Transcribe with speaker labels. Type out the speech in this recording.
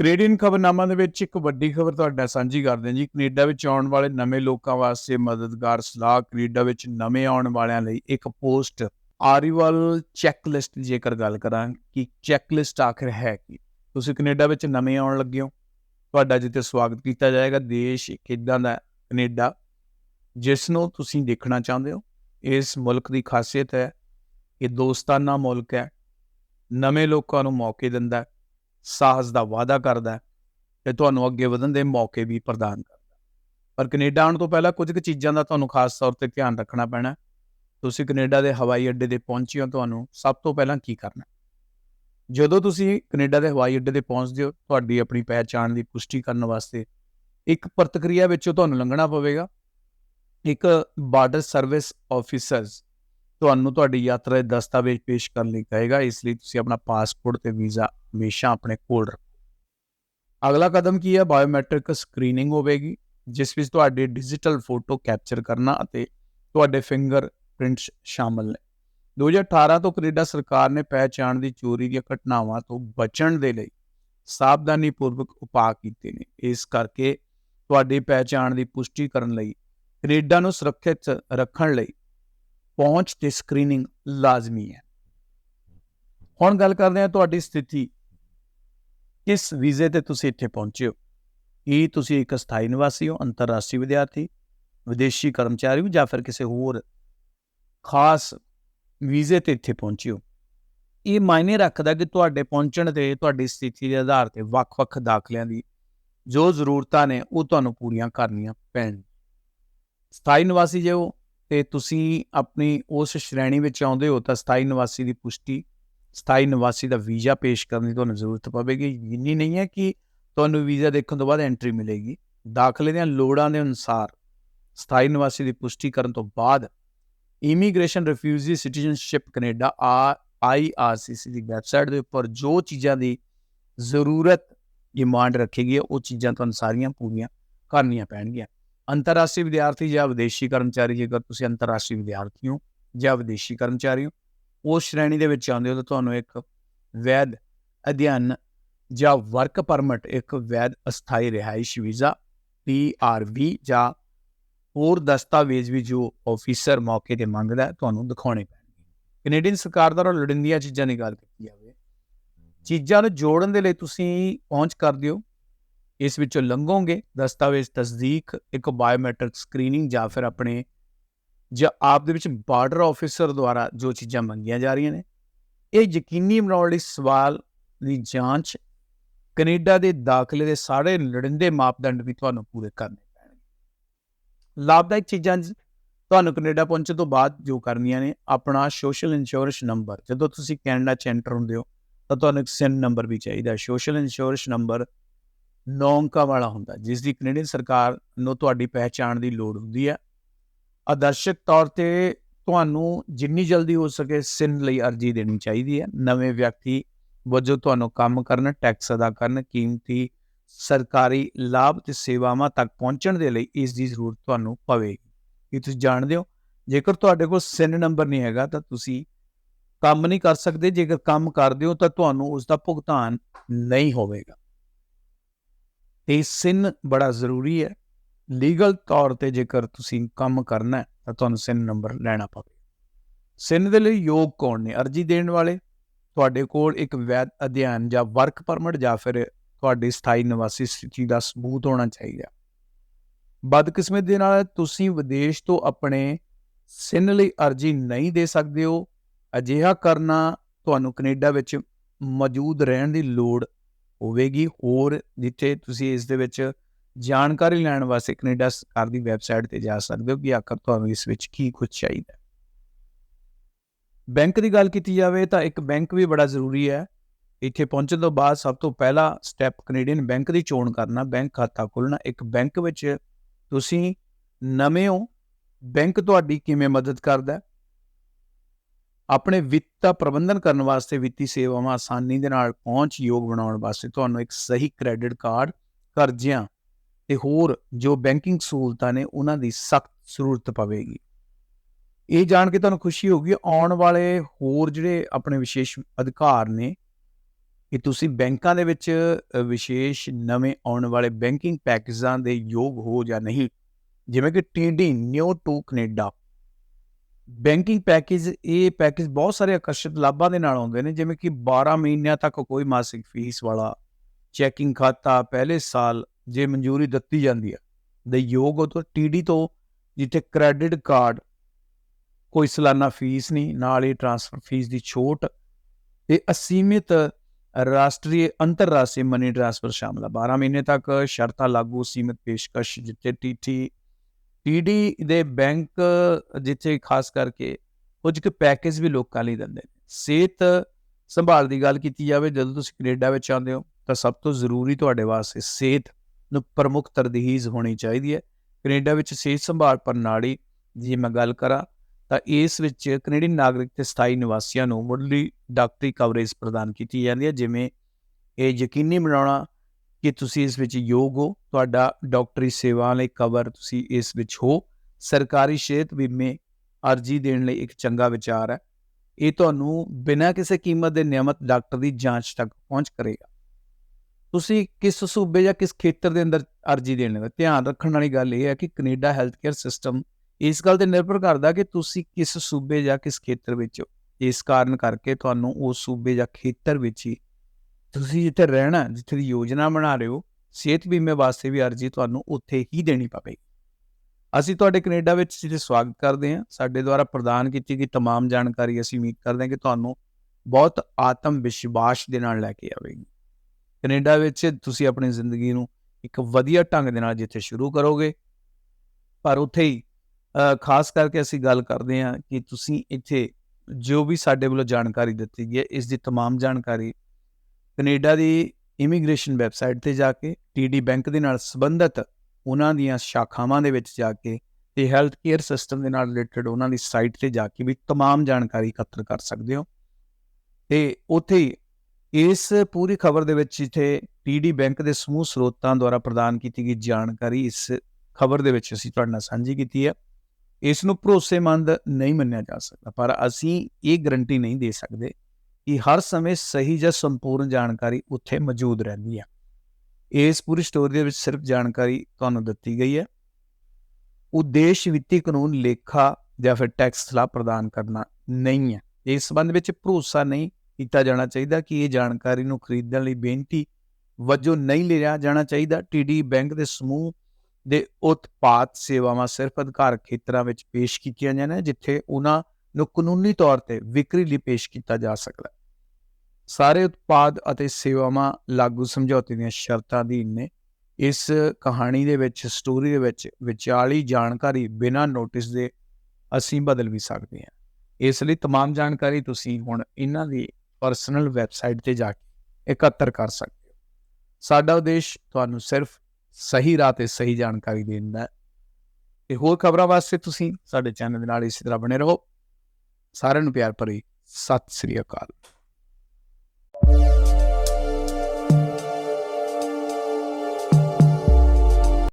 Speaker 1: Canadian ਖਬਰਨਾਮਾ ਦੇ ਵਿੱਚ ਇੱਕ ਵੱਡੀ ਖਬਰ ਤੁਹਾਡਾ ਸਾਂਝੀ ਕਰਦੇ ਹਾਂ ਜੀ, ਕੈਨੇਡਾ ਵਿੱਚ ਆਉਣ ਵਾਲੇ ਨਵੇਂ ਲੋਕਾਂ ਵਾਸਤੇ ਮਦਦਗਾਰ ਸਲਾਹ, ਕੈਨੇਡਾ ਵਿੱਚ ਨਵੇਂ ਆਉਣ ਵਾਲਿਆਂ ਲਈ ਇੱਕ ਪੋਸਟ ਆਰੀਵਲ ਚੈੱਕਲਿਸਟ ਜੇਕਰ ਗੱਲ ਕਰਾਂ ਕਿ ਚੈੱਕਲਿਸਟ ਆਖਰ ਹੈ ਕੀ? ਤੁਸੀਂ ਕੈਨੇਡਾ ਵਿੱਚ ਨਵੇਂ ਆਉਣ ਲੱਗੇ ਹੋ। ਤੁਹਾਡਾ ਜਿੱਥੇ ਸਵਾਗਤ ਕੀਤਾ ਜਾਏਗਾ, ਦੇਸ਼ ਇੱਕ ਦਾ ਕੈਨੇਡਾ, ਜਿਸ ਨੂੰ ਤੁਸੀਂ ਦੇਖਣਾ ਚਾਹੁੰਦੇ ਹੋ, ਇਸ ਮੁਲਕ ਦੀ ਖਾਸੀਅਤ ਹੈ ਇਹ ਦੋਸਤਾਨਾ ਮੁਲਕ ਹੈ, ਨਵੇਂ ਲੋਕਾਂ ਨੂੰ ਮੌਕੇ ਦਿੰਦਾ ਹੈ। ਸਾਹਸ ਦਾ ਵਾਅਦਾ ਕਰਦਾ ਹੈ ਤੇ ਤੁਹਾਨੂੰ ਅੱਗੇ ਵਧਣ ਦੇ ਮੌਕੇ ਵੀ ਪ੍ਰਦਾਨ ਕਰਦਾ ਪਰ ਕੈਨੇਡਾ ਆਉਣ ਤੋਂ ਪਹਿਲਾਂ ਕੁਝ ਕੁ ਚੀਜ਼ਾਂ ਦਾ ਤੁਹਾਨੂੰ ਖਾਸ ਤੌਰ ਤੇ ਧਿਆਨ ਰੱਖਣਾ ਪੈਣਾ ਤੁਸੀਂ ਕੈਨੇਡਾ ਦੇ ਹਵਾਈ ਅੱਡੇ ਤੇ ਪਹੁੰਚੇ ਹੋ, ਤੁਹਾਨੂੰ ਸਭ ਤੋਂ ਪਹਿਲਾਂ ਕੀ ਕਰਨਾ ਜਦੋਂ ਤੁਸੀਂ ਕੈਨੇਡਾ ਦੇ ਹਵਾਈ ਅੱਡੇ ਤੇ ਪਹੁੰਚਦੇ ਹੋ, ਤੁਹਾਡੀ ਆਪਣੀ ਪਹਿਚਾਣ ਦੀ ਪੁਸ਼ਟੀ ਕਰਨ ਵਾਸਤੇ ਇੱਕ ਪ੍ਰਤੀਕਿਰਿਆ ਵਿੱਚੋਂ ਤੁਹਾਨੂੰ ਲੰਘਣਾ ਪਵੇਗਾ। ਇੱਕ ਬਾਰਡਰ ਸਰਵਿਸ ਆਫੀਸਰਸ ਤੁਹਾਨੂੰ ਤੁਹਾਡੀ ਯਾਤਰਾ ਦੇ ਦਸਤਾਵੇਜ਼ ਪੇਸ਼ ਕਰਨ ਲਈ ਕਹੇਗਾ, ਇਸ ਲਈ ਤੁਸੀਂ ਆਪਣਾ ਪਾਸਪੋਰਟ ਤੇ ਵੀਜ਼ਾ ਹਮੇਸ਼ਾ ਆਪਣੇ ਕੋਲ ਰੱਖੋ। ਅਗਲਾ ਕਦਮ ਕੀ ਹੈ? ਬਾਇਓਮੈਟ੍ਰਿਕ ਸਕਰੀਨਿੰਗ ਹੋਵੇਗੀ, ਜਿਸ ਵਿੱਚ ਤੁਹਾਡੇ ਡਿਜੀਟਲ ਫੋਟੋ ਕੈਪਚਰ ਕਰਨਾ ਅਤੇ ਤੁਹਾਡੇ ਫਿੰਗਰ ਪ੍ਰਿੰਟਸ ਸ਼ਾਮਲ ਨੇ। 2018 ਤੋਂ ਕੈਨੇਡਾ ਸਰਕਾਰ ਨੇ ਪਹਿਚਾਣ ਦੀ ਚੋਰੀ ਦੀਆਂ ਘਟਨਾਵਾਂ ਤੋਂ ਬਚਣ ਦੇ ਲਈ ਸਾਵਧਾਨੀ ਪੂਰਵਕ ਉਪਾਅ ਕੀਤੇ ਨੇ। ਇਸ ਕਰਕੇ ਤੁਹਾਡੀ ਪਹਿਚਾਣ ਦੀ ਪੁਸ਼ਟੀ ਕਰਨ ਲਈ, ਕੈਨੇਡਾ ਨੂੰ ਸੁਰੱਖਿਅਤ ਰੱਖਣ ਲਈ ਪਹੁੰਚ ਤੇ ਸਕਰੀਨਿੰਗ ਲਾਜ਼ਮੀ ਹੈ। ਹੁਣ ਗੱਲ ਕਰਦੇ ਹਾਂ ਤੁਹਾਡੀ ਸਥਿਤੀ ਕਿਸ ਵੀਜ਼ੇ ਤੇ ਤੁਸੀਂ ਇੱਥੇ ਪਹੁੰਚੇ ਹੋ? ਕੀ ਤੁਸੀਂ ਇੱਕ ਸਥਾਈ ਨਿਵਾਸੀ ਹੋ, ਅੰਤਰਰਾਸ਼ਟਰੀ ਵਿਦਿਆਰਥੀ, ਵਿਦੇਸ਼ੀ ਕਰਮਚਾਰੀ ਹੋ ਜਾਂ ਫਿਰ ਕਿਸੇ ਹੋਰ ਖਾਸ ਵੀਜ਼ੇ ਤੇ ਇੱਥੇ ਪਹੁੰਚੇ ਹੋ? ਇਹ ਮਾਇਨੇ ਰੱਖਦਾ ਕਿ ਤੁਹਾਡੇ ਪਹੁੰਚਣ ਤੇ ਤੁਹਾਡੀ ਸਥਿਤੀ ਦੇ ਆਧਾਰ ਤੇ ਵੱਖ-ਵੱਖ ਦਾਖਲਿਆਂ ਦੀ ਜੋ ਜ਼ਰੂਰਤਾਂ ਨੇ ਉਹ ਤੁਹਾਨੂੰ ਪੂਰੀਆਂ ਕਰਨੀਆਂ ਪੈਣ। ਸਥਾਈ ਨਿਵਾਸੀ ਜੇ ਹੋ ਤੇ ਤੁਸੀਂ ਆਪਣੀ ਉਸ ਸ਼੍ਰੇਣੀ ਵਿੱਚ ਆਉਂਦੇ ਹੋ ਤਾਂ ਸਥਾਈ ਨਿਵਾਸੀ ਦੀ ਪੁਸ਼ਟੀ ਸਥਾਈ ਨਿਵਾਸੀ ਦਾ ਵੀਜ਼ਾ ਪੇਸ਼ ਕਰਨ ਦੀ ਤੁਹਾਨੂੰ ਜ਼ਰੂਰਤ ਪਵੇਗੀ। ਇੰਨੀ ਨਹੀਂ ਹੈ ਕਿ ਤੁਹਾਨੂੰ ਵੀਜ਼ਾ ਦੇਖਣ ਤੋਂ ਬਾਅਦ ਐਂਟਰੀ ਮਿਲੇਗੀ। ਦਾਖਲੇ ਦੀਆਂ ਲੋੜਾਂ ਦੇ ਅਨੁਸਾਰ ਸਥਾਈ ਨਿਵਾਸੀ ਦੀ ਪੁਸ਼ਟੀ ਕਰਨ ਤੋਂ ਬਾਅਦ ਇਮੀਗ੍ਰੇਸ਼ਨ ਰਿਫਿਊਜੀ ਸਿਟੀਜ਼ਨਸ਼ਿਪ ਕੈਨੇਡਾ, ਆ ਆਈਆਰਸੀਸੀ ਦੀ ਵੈਬਸਾਈਟ ਦੇ ਉੱਪਰ ਜੋ ਚੀਜ਼ਾਂ ਦੀ ਜ਼ਰੂਰਤ ਡਿਮਾਂਡ ਰੱਖੀ ਗਈ ਉਹ ਚੀਜ਼ਾਂ ਤੁਹਾਨੂੰ ਸਾਰੀਆਂ ਪੂਰੀਆਂ ਕਰਨੀਆਂ ਪੈਣਗੀਆਂ। ਅੰਤਰਰਾਸ਼ਟਰੀ ਵਿਦਿਆਰਥੀ ਜਾਂ ਵਿਦੇਸ਼ੀ ਕਰਮਚਾਰੀ, ਜੇਕਰ ਤੁਸੀਂ ਅੰਤਰਰਾਸ਼ਟਰੀ ਵਿਦਿਆਰਥੀ ਹੋ ਜਾਂ ਵਿਦੇਸ਼ੀ ਕਰਮਚਾਰੀ ਹੋ ਉਸ ਸ਼੍ਰੇਣੀ ਦੇ ਵਿੱਚ ਆਉਂਦੇ ਹੋ ਤਾਂ ਤੁਹਾਨੂੰ ਇੱਕ ਵੈਦ ਅਧਿਐਨ ਜਾਂ ਵਰਕ ਪਰਮਿਟ ਇੱਕ ਵੈਦ ਅਸਥਾਈ ਰਿਹਾਇਸ਼ ਵੀਜ਼ਾ ਪੀਆਰਵੀ ਜਾਂ ਹੋਰ ਦਸਤਾਵੇਜ਼ ਵੀ ਜੋ ਆਫੀਸਰ ਮੌਕੇ ਤੇ ਮੰਗਦਾ ਹੈ, ਤੁਹਾਨੂੰ ਦਿਖਾਉਣੇ ਪੈਣਗੇ। ਕੈਨੇਡੀਅਨ ਸਰਕਾਰ ਦੁਆਰਾ ਲੋੜੀਂਦੀਆਂ ਚੀਜ਼ਾਂ ਦੀ ਗੱਲ ਕੀਤੀ ਜਾਵੇ ਚੀਜ਼ਾਂ ਨੂੰ ਜੋੜਨ ਦੇ ਲਈ ਤੁਸੀਂ ਪਹੁੰਚ ਕਰਦੇ ਹੋ ਇਸ ਵਿੱਚੋਂ ਲੰਘੋਗੇ ਦਸਤਾਵੇਜ਼ ਤਸਦੀਕ ਇੱਕ ਬਾਇਓਮੈਟ੍ਰਿਕ ਸਕਰੀਨਿੰਗ ਜਾਂ ਫਿਰ ਆਪਣੇ ਜਾਂ ਆਪ ਦੇ ਵਿੱਚ ਬਾਰਡਰ ਆਫੀਸਰ ਦੁਆਰਾ ਜੋ ਚੀਜ਼ਾਂ ਮੰਗੀਆਂ ਜਾ ਰਹੀਆਂ ਨੇ, ਇਹ ਯਕੀਨੀ ਬਣਾਉਣ ਲਈ ਸਵਾਲ ਦੀ ਜਾਂਚ ਕੈਨੇਡਾ ਦੇ ਦਾਖਲੇ ਦੇ ਸਾਰੇ ਲੜਿੰਦੇ ਮਾਪਦੰਡ ਵੀ ਤੁਹਾਨੂੰ ਪੂਰੇ ਕਰਨੇ ਪੈਣਗੇ। ਲਾਭਦਾਇਕ ਚੀਜ਼ਾਂ ਤੁਹਾਨੂੰ ਕੈਨੇਡਾ ਪਹੁੰਚਣ ਤੋਂ ਬਾਅਦ ਜੋ ਕਰਨੀਆਂ ਨੇ, ਆਪਣਾ ਸੋਸ਼ਲ ਇੰਸ਼ੋਰੈਂਸ ਨੰਬਰ ਜਦੋਂ ਤੁਸੀਂ ਕੈਨੇਡਾ 'ਚ ਐਂਟਰ ਹੁੰਦੇ ਹੋ, ਤਾਂ ਤੁਹਾਨੂੰ ਇੱਕ ਸਿਨ ਨੰਬਰ ਵੀ ਚਾਹੀਦਾ। ਸੋਸ਼ਲ ਇੰਸ਼ੋਰੈਂਸ ਨੰਬਰ ਨੌਂਕਾ ਵਾਲਾ ਹੁੰਦਾ, ਜਿਸ ਦੀ ਕੈਨੇਡੀਅਨ ਸਰਕਾਰ ਨੂੰ ਤੁਹਾਡੀ ਪਹਿਚਾਣ ਦੀ ਲੋੜ ਹੁੰਦੀ ਹੈ। ਆਦਰਸ਼ਕ ਤੌਰ ਤੇ ਤੁਹਾਨੂੰ ਜਿੰਨੀ ਜਲਦੀ ਹੋ ਸਕੇ ਸਿਨ ਲਈ ਅਰਜ਼ੀ ਦੇਣੀ ਚਾਹੀਦੀ ਹੈ। ਨਵੇਂ ਵਿਅਕਤੀ ਵਜੋਂ ਤੁਹਾਨੂੰ ਕੰਮ ਕਰਨ ਟੈਕਸ ਅਦਾ ਕਰਨ, ਕੀਮਤੀ, ਸਰਕਾਰੀ ਲਾਭ ਤੇ ਸੇਵਾਵਾਂ ਤੱਕ ਪਹੁੰਚਣ ਦੇ ਲਈ ਇਸ ਦੀ ਜ਼ਰੂਰਤ ਤੁਹਾਨੂੰ ਪਵੇਗੀ। ਇਹ ਤੁਸੀਂ ਜਾਣਦੇ ਹੋ? ਜੇਕਰ ਤੁਹਾਡੇ ਕੋਲ ਸਿਨ ਨੰਬਰ ਨਹੀਂ ਹੈਗਾ ਤਾਂ ਤੁਸੀਂ ਕੰਮ ਨਹੀਂ ਕਰ ਸਕਦੇ। ਜੇਕਰ ਕੰਮ ਕਰਦੇ ਹੋ ਤਾਂ ਤੁਹਾਨੂੰ ਉਸ ਦਾ ਭੁਗਤਾਨ ਨਹੀਂ ਹੋਵੇਗਾ। ਤੇ ਸਿਨ ਬੜਾ ਜ਼ਰੂਰੀ ਹੈ। ਲੀਗਲ ਤੌਰ ਤੇ ਜੇਕਰ ਤੁਸੀਂ ਕੰਮ ਕਰਨਾ ਤਾਂ ਤੁਹਾਨੂੰ ਸਿਨ ਨੰਬਰ ਲੈਣਾ ਪਵੇ ਸਿਨ ਦੇ ਲਈ ਯੋਗ ਕੌਣ ਨੇ? ਅਰਜ਼ੀ ਦੇਣ ਵਾਲੇ? ਤੁਹਾਡੇ ਕੋਲ ਇੱਕ ਵੈਦ ਅਧਿਐਨ ਜਾਂ ਵਰਕ ਪਰਮਿਟ ਜਾਂ ਫਿਰ ਤੁਹਾਡੀ ਸਥਾਈ ਨਿਵਾਸੀ ਸਥਿਤੀ ਦਾ ਸਬੂਤ ਹੋਣਾ ਚਾਹੀਦਾ ਬਦਕਿਸਮਤ ਦੇ ਨਾਲ ਤੁਸੀਂ ਵਿਦੇਸ਼ ਤੋਂ ਆਪਣੇ ਸਿਨ ਲਈ ਅਰਜ਼ੀ ਨਹੀਂ ਦੇ ਸਕਦੇ ਹੋ। ਅਜਿਹਾ ਕਰਨਾ ਤੁਹਾਨੂੰ ਕੈਨੇਡਾ ਵਿੱਚ ਮੌਜੂਦ ਰਹਿਣ ਦੀ ਲੋੜ ਹੋਵੇਗੀ। ਹੋਰ ਜਿੱਥੇ ਤੁਸੀਂ ਇਸ ਦੇ ਵਿੱਚ ਜਾਣਕਾਰੀ ਲੈਣ ਵਾਸਤੇ ਕੈਨੇਡਾ ਸਰਕਾਰ ਦੀ ਵੈਬਸਾਈਟ ਤੇ ਜਾ ਸਕਦੇ ਹੋ ਕਿ ਆਖਰ ਤੁਹਾਨੂੰ ਇਸ ਵਿੱਚ ਕੀ ਕੁਝ ਚਾਹੀਦਾ ਬੈਂਕ ਦੀ ਗੱਲ ਕੀਤੀ ਜਾਵੇ ਤਾਂ ਇੱਕ ਬੈਂਕ ਵੀ ਬੜਾ ਜ਼ਰੂਰੀ ਹੈ। ਇੱਥੇ ਪਹੁੰਚਣ ਤੋਂ ਬਾਅਦ ਸਭ ਤੋਂ ਪਹਿਲਾ ਸਟੈਪ ਕੈਨੇਡੀਅਨ ਬੈਂਕ ਦੀ ਚੋਣ ਕਰਨਾ, ਬੈਂਕ ਖਾਤਾ ਖੋਲਣਾ ਇੱਕ ਬੈਂਕ ਵਿੱਚ ਤੁਸੀਂ ਨਵੇਂ ਹੋ, ਬੈਂਕ ਤੁਹਾਡੀ ਕਿਵੇਂ ਮਦਦ ਕਰਦਾ ਹੈ? ਆਪਣੇ ਵਿੱਤ ਦਾ ਪ੍ਰਬੰਧਨ ਕਰਨ ਵਾਸਤੇ ਵਿੱਤੀ ਸੇਵਾਵਾਂ ਆਸਾਨੀ ਦੇ ਨਾਲ ਪਹੁੰਚ ਯੋਗ ਬਣਾਉਣ ਵਾਸਤੇ ਤੁਹਾਨੂੰ ਇੱਕ ਸਹੀ ਕ੍ਰੈਡਿਟ ਕਾਰਡ ਕਰਜ਼ਿਆਂ ਤੇ ਹੋਰ ਜੋ ਬੈਂਕਿੰਗ ਸਹੂਲਤਾਂ ਨੇ ਉਹਨਾਂ ਦੀ ਸਖਤ ਜ਼ਰੂਰਤ ਪਵੇਗੀ। ਇਹ ਜਾਣ ਕੇ ਤੁਹਾਨੂੰ ਖੁਸ਼ੀ ਹੋਊਗੀ, ਆਉਣ ਵਾਲੇ ਹੋਰ ਜਿਹੜੇ ਆਪਣੇ ਵਿਸ਼ੇਸ਼ ਅਧਿਕਾਰ ਨੇ ਕਿ ਤੁਸੀਂ ਬੈਂਕਾਂ ਦੇ ਵਿੱਚ ਵਿਸ਼ੇਸ਼ ਨਵੇਂ ਆਉਣ ਵਾਲੇ ਬੈਂਕਿੰਗ ਪੈਕੇਜਾਂ ਦੇ ਯੋਗ ਹੋ ਜਾਂ ਨਹੀਂ, ਜਿਵੇਂ ਕਿ TD new to Canada. Banking package, ਇਹ ਪੈਕੇਜ ਬਹੁਤ ਸਾਰੇ ਆਕਰਸ਼ਿਤ ਲਾਭਾਂ ਦੇ ਨਾਲ ਆਉਂਦੇ ਨੇ, ਜਿਵੇਂ ਕਿ 12 ਮਹੀਨਿਆਂ ਤੱਕ ਕੋਈ ਮਾਸਿਕ ਫੀਸ ਵਾਲਾ ਚੈਕਿੰਗ ਖਾਤਾ, ਪਹਿਲੇ ਸਾਲ ਜੇ ਮਨਜ਼ੂਰੀ ਦਿੱਤੀ ਜਾਂਦੀ ਹੈ ਦੇ ਯੋਗ ਤੋਂ ਤਾਂ ਟੀਡੀ ਤੋਂ ਜਿੱਥੇ ਕ੍ਰੈਡਿਟ ਕਾਰਡ ਕੋਈ ਸਾਲਾਨਾ ਫੀਸ ਨਹੀਂ, ਨਾਲ ਹੀ ਟ੍ਰਾਂਸਫਰ ਫੀਸ ਦੀ ਛੋਟ ਤੇ ਅਸੀਮਿਤ ਰਾਸ਼ਟਰੀ ਅੰਤਰਰਾਸ਼ਟਰੀ ਮਨੀ ਟ੍ਰਾਂਸਫਰ ਸ਼ਾਮਲ ਹੈ 12 ਮਹੀਨੇ ਤੱਕ ਸ਼ਰਤਾਂ ਲਾਗੂ ਸੀਮਿਤ ਪੇਸ਼ਕਸ਼ ਜਿੱਥੇ ਟੀਟੀ ਟੀਡੀ ਦੇ ਬੈਂਕ ਜਿੱਥੇ ਖਾਸ ਕਰਕੇ ਕੁਝ ਕੁ ਪੈਕੇਜ ਵੀ ਲੋਕਾਂ ਲਈ ਦਿੰਦੇ ਨੇ। ਸਿਹਤ ਸੰਭਾਲ ਦੀ ਗੱਲ ਕੀਤੀ ਜਾਵੇ, ਜਦੋਂ ਤੁਸੀਂ ਕੈਨੇਡਾ ਵਿੱਚ ਆਉਂਦੇ ਹੋ, ਤਾਂ ਸਭ ਤੋਂ ਜ਼ਰੂਰੀ ਤੁਹਾਡੇ ਵਾਸਤੇ ਸਿਹਤ ਨੂੰ ਪ੍ਰਮੁੱਖ ਤਰਜੀਹ ਹੋਣੀ ਚਾਹੀਦੀ ਹੈ। ਕੈਨੇਡਾ ਵਿੱਚ ਸਿਹਤ ਸੰਭਾਲ ਪ੍ਰਣਾਲੀ ਜੇ ਮੈਂ ਗੱਲ ਕਰਾਂ ਤਾਂ ਇਸ ਵਿੱਚ ਕੈਨੇਡੀਅਨ ਨਾਗਰਿਕ ਤੇ ਸਥਾਈ ਨਿਵਾਸੀਆਂ ਨੂੰ ਮੁੱਢਲੀ ਡਾਕਟਰੀ ਕਵਰੇਜ ਪ੍ਰਦਾਨ ਕੀਤੀ ਜਾਂਦੀ ਹੈ। ਜਿਵੇਂ ਇਹ ਯਕੀਨੀ ਬਣਾਉਣਾ ਕਿ ਤੁਸੀਂ ਇਸ ਵਿੱਚ ਯੋਗ ਹੋ, ਤੁਹਾਡਾ ਡਾਕਟਰੀ ਸੇਵਾਵਾਂ ਲਈ ਕਵਰ ਤੁਸੀਂ ਇਸ ਵਿੱਚ ਹੋ। ਸਰਕਾਰੀ ਸਿਹਤ ਬੀਮੇ ਅਰਜੀ ਦੇਣ ਲਈ ਇੱਕ ਚੰਗਾ ਵਿਚਾਰ ਹੈ। ਇਹ ਤੁਹਾਨੂੰ ਬਿਨਾਂ ਕਿਸੇ ਕੀਮਤ ਦੇ ਨਿਯਮਤ ਡਾਕਟਰ ਦੀ ਜਾਂਚ ਤੱਕ ਪਹੁੰਚ ਕਰੇਗਾ। ਤੁਸੀਂ ਕਿਸ ਸੂਬੇ ਜਾਂ ਕਿਸ ਖੇਤਰ ਦੇ ਅੰਦਰ ਅਰਜੀ ਦੇਣ ਲੱਗੇ ਧਿਆਨ ਰੱਖਣ ਵਾਲੀ ਗੱਲ ਇਹ ਹੈ ਕਿ ਕੈਨੇਡਾ ਹੈਲਥ ਕੇਅਰ ਸਿਸਟਮ ਇਸ ਗੱਲ ਤੇ ਨਿਰਭਰ ਕਰਦਾ ਕਿ ਤੁਸੀਂ ਕਿਸ ਸੂਬੇ ਜਾਂ ਕਿਸ ਖੇਤਰ ਵਿੱਚ ਹੋ ਇਸ ਕਾਰਨ ਕਰਕੇ ਤੁਹਾਨੂੰ ਉਸ ਸੂਬੇ ਜਾਂ ਖੇਤਰ ਵਿੱਚ ਹੀ ਤੁਸੀਂ ਜਿੱਥੇ ਰਹਿਣਾ ਜਿੱਥੇ ਦੀ ਯੋਜਨਾ ਬਣਾ ਰਹੇ ਹੋ ਸਿਹਤ ਬੀਮੇ ਵਾਸਤੇ ਵੀ ਅਰਜੀ ਤੁਹਾਨੂੰ ਉੱਥੇ ਹੀ ਦੇਣੀ ਪਵੇਗੀ ਅਸੀਂ ਤੁਹਾਡੇ ਕੈਨੇਡਾ ਵਿੱਚ ਜਿਹੜੇ ਸਵਾਗਤ ਕਰਦੇ ਹਾਂ ਸਾਡੇ ਦੁਆਰਾ ਪ੍ਰਦਾਨ ਕੀਤੀ ਗਈ तमाम ਜਾਣਕਾਰੀ ਅਸੀਂ ਉਮੀਦ ਕਰਦੇ ਹਾਂ ਕਿ ਤੁਹਾਨੂੰ ਬਹੁਤ ਆਤਮ ਵਿਸ਼ਵਾਸ ਦੇ ਨਾਲ ਲੈ ਕੇ ਆਵੇਗੀ ਕੈਨੇਡਾ ਵਿੱਚ ਤੁਸੀਂ ਆਪਣੀ ਜ਼ਿੰਦਗੀ ਨੂੰ ਇੱਕ ਵਧੀਆ ਢੰਗ ਦੇ ਨਾਲ ਜਿੱਥੇ ਸ਼ੁਰੂ ਕਰੋਗੇ ਪਰ ਉੱਥੇ ਹੀ ਅ, ਖਾਸ ਕਰਕੇ ਅਸੀਂ ਗੱਲ ਕਰਦੇ ਹਾਂ ਕਿ ਤੁਸੀਂ ਇੱਥੇ ਜੋ ਵੀ ਸਾਡੇ ਵੱਲੋਂ ਜਾਣਕਾਰੀ ਦਿੱਤੀ ਗਈ ਹੈ ਇਸ ਦੀ तमाम ਜਾਣਕਾਰੀ ਕੈਨੇਡਾ ਦੀ ਇਮੀਗ੍ਰੇਸ਼ਨ ਵੈਬਸਾਈਟ ਤੇ ਜਾ ਕੇ ਟੀਡੀ ਬੈਂਕ ਦੇ ਨਾਲ ਸੰਬੰਧਿਤ ਉਹਨਾਂ ਦੀਆਂ ਸ਼ਾਖਾਵਾਂ ਦੇ ਵਿੱਚ ਜਾ ਕੇ ਤੇ ਹੈਲਥ ਕੇਅਰ ਸਿਸਟਮ ਦੇ ਨਾਲ ਰਿਲੇਟਡ ਉਹਨਾਂ ਦੀ ਸਾਈਟ ਤੇ ਜਾ ਕੇ ਵੀ तमाम ਜਾਣਕਾਰੀ ਇਕੱਤਰ ਕਰ ਸਕਦੇ ਹੋ ਤੇ ਉੱਥੇ ਹੀ ਇਸ ਪੂਰੀ ਖਬਰ ਦੇ ਵਿੱਚ ਜਿੱਥੇ ਟੀਡੀ ਬੈਂਕ ਦੇ ਸਮੂਹ ਸਰੋਤਾਂ ਦੁਆਰਾ ਪ੍ਰਦਾਨ ਕੀਤੀ ਗਈ ਜਾਣਕਾਰੀ ਇਸ ਖਬਰ ਦੇ ਵਿੱਚ ਅਸੀਂ ਤੁਹਾਡੇ ਨਾਲ ਸਾਂਝੀ ਕੀਤੀ ਹੈ। ਇਸ ਨੂੰ ਭਰੋਸੇਮੰਦ ਨਹੀਂ ਮੰਨਿਆ ਜਾ ਸਕਦਾ, ਪਰ ਅਸੀਂ ਇਹ ਗਰੰਟੀ ਨਹੀਂ ਦੇ ਸਕਦੇ ਕਿ ਹਰ ਸਮੇਂ ਸਹੀ ਜਾਂ ਸੰਪੂਰਨ ਜਾਣਕਾਰੀ ਉੱਥੇ ਮੌਜੂਦ ਰਹਿੰਦੀ ਹੈ। ਇਸ ਪੂਰੀ ਸਟੋਰੀ ਦੇ ਵਿੱਚ ਸਿਰਫ ਜਾਣਕਾਰੀ ਤੁਹਾਨੂੰ ਦਿੱਤੀ ਗਈ ਹੈ। ਉਦੇਸ਼, ਵਿੱਤੀ ਕਾਨੂੰਨ, ਲੇਖਾ ਜਾਂ ਫਿਰ ਟੈਕਸ ਸਲਾਹ ਪ੍ਰਦਾਨ ਕਰਨਾ ਨਹੀਂ ਹੈ। ਇਸ ਸੰਬੰਧ ਵਿੱਚ ਭਰੋਸਾ ਨਹੀਂ ਕੀਤਾ ਜਾਣਾ ਚਾਹੀਦਾ ਕਿ ਇਹ ਜਾਣਕਾਰੀ ਨੂੰ ਖਰੀਦਣ ਲਈ ਬੇਨਤੀ ਵਜੋਂ ਨਹੀਂ ਲਿਆ ਜਾਣਾ ਚਾਹੀਦਾ ਟੀਡੀ ਬੈਂਕ ਦੇ ਸਮੂਹ ਦੇ ਉਤਪਾਦ ਸੇਵਾਵਾਂ ਸਿਰਫ ਅਧਿਕਾਰ ਖੇਤਰਾਂ ਵਿੱਚ ਪੇਸ਼ ਕੀਤੀਆਂ ਜਾਣ ਜਿੱਥੇ ਉਹਨਾਂ ਨੂੰ ਕਾਨੂੰਨੀ ਤੌਰ ਤੇ ਵਿਕਰੀ ਲਈ ਪੇਸ਼ ਕੀਤਾ ਜਾ ਸਕਦਾ ਹੈ। ਸਾਰੇ ਉਤਪਾਦ ਅਤੇ ਸੇਵਾਵਾਂ ਲਾਗੂ ਸਮਝੌਤੇ ਦੀਆਂ ਸ਼ਰਤਾਂ ਅਧੀਨ ਨੇ ਇਸ ਕਹਾਣੀ ਦੇ ਵਿੱਚ ਸਟੋਰੀ ਦੇ ਵਿੱਚ ਵਿਚਾਲੀ ਜਾਣਕਾਰੀ ਬਿਨਾਂ ਨੋਟਿਸ ਦੇ ਅਸੀਂ ਬਦਲ ਵੀ ਸਕਦੇ ਹਾਂ ਇਸ ਲਈ तमाम ਜਾਣਕਾਰੀ ਤੁਸੀਂ ਹੁਣ ਇਹਨਾਂ ਦੀ ਪਰਸਨਲ ਵੈਬਸਾਈਟ ਤੇ ਜਾ ਕੇ ਇਕੱਤਰ ਕਰ ਸਕਦੇ ਹੋ। ਸਾਡਾ ਉਦੇਸ਼ ਤੁਹਾਨੂੰ ਸਿਰਫ ਸਹੀ ਰਾਹ ਤੇ ਸਹੀ ਜਾਣਕਾਰੀ ਦੇਣ ਦਾ ਹੈ। ਤੇ ਹੋਰ ਖਬਰਾਂ ਵਾਸਤੇ ਤੁਸੀਂ ਸਾਡੇ ਚੈਨਲ ਦੇ ਨਾਲ ਇਸੇ ਤਰ੍ਹਾਂ ਬਣੇ ਰਹੋ। ਸਾਰਿਆਂ ਨੂੰ ਪਿਆਰ ਭਰੀ ਸਤਿ ਸ੍ਰੀ ਅਕਾਲ।